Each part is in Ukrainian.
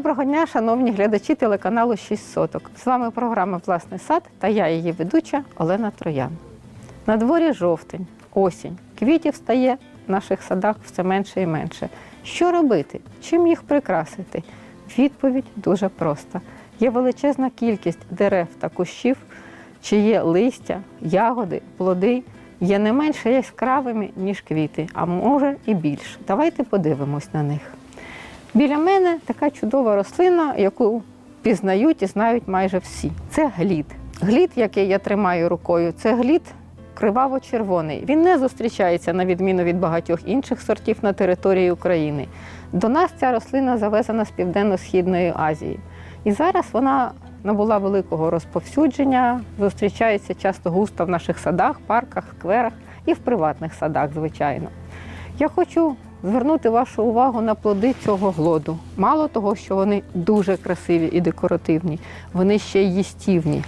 Доброго дня, шановні глядачі телеканалу 6 соток. З вами програма Власний сад та я, її ведуча Олена Троян. На дворі жовтень, осінь. Квітів стає в наших садах все менше і менше. Що робити? Чим їх прикрасити? Відповідь дуже проста. Є величезна кількість дерев та кущів, чиє листя, ягоди, плоди є не менше яскравими, ніж квіти, а може і більше. Давайте подивимось на них. Біля мене така чудова рослина, яку пізнають і знають майже всі. Це глід. Глід, який я тримаю рукою, це глід криваво-червоний. Він не зустрічається на відміну від багатьох інших сортів на території України. До нас ця рослина завезена з Південно-Східної Азії. І зараз вона набула великого розповсюдження, зустрічається часто густо в наших садах, парках, скверах і в приватних садах, звичайно. Я хочу звернути вашу увагу на плоди цього глоду. Мало того, що вони дуже красиві і декоративні, вони ще й їстівні.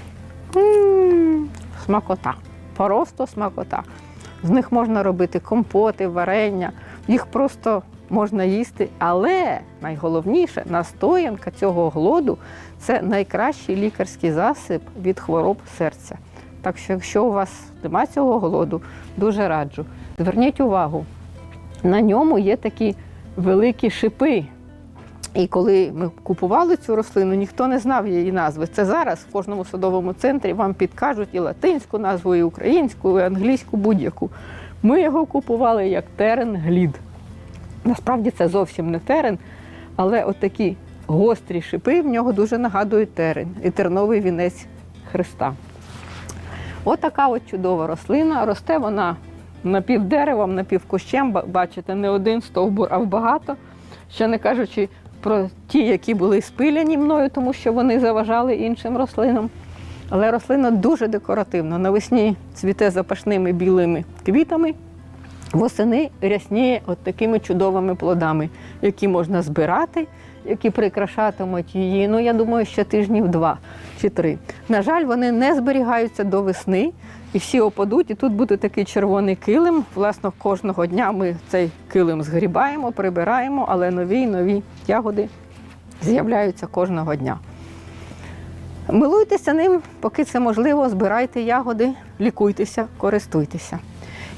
М, Смакота. Просто смакота. З них можна робити компоти, варення, їх просто можна їсти. Але найголовніше, настоянка цього глоду це найкращий лікарський засіб від хвороб серця. Так що, якщо у вас нема цього голоду, дуже раджу. Зверніть увагу, на ньому є такі великі шипи. І коли ми купували цю рослину, ніхто не знав її назви. Це зараз в кожному садовому центрі вам підкажуть і латинську назву, і українську, і англійську будь-яку. Ми його купували як терен глід. Насправді це зовсім не терен, але от такі гострі шипи в нього дуже нагадують терен і терновий вінець Христа. Отака от чудова рослина. Росте вона напівдеревом, напівкущем. Ба- Бачите, не один стовбур, а багато. Ще не кажучи про ті, які були спиляні мною, тому що вони заважали іншим рослинам. Але рослина дуже декоративна. Навесні цвіте запашними білими квітами, восени рясніє от такими чудовими плодами, які можна збирати, які прикрашатимуть її. Ну, я думаю, ще тижнів два чи три. На жаль, вони не зберігаються до весни, і всі опадуть, і тут буде такий червоний килим. Власне, кожного дня ми цей килим згрібаємо, прибираємо, але нові й нові ягоди з'являються кожного дня. Милуйтеся ним, поки це можливо, збирайте ягоди, лікуйтеся, користуйтеся.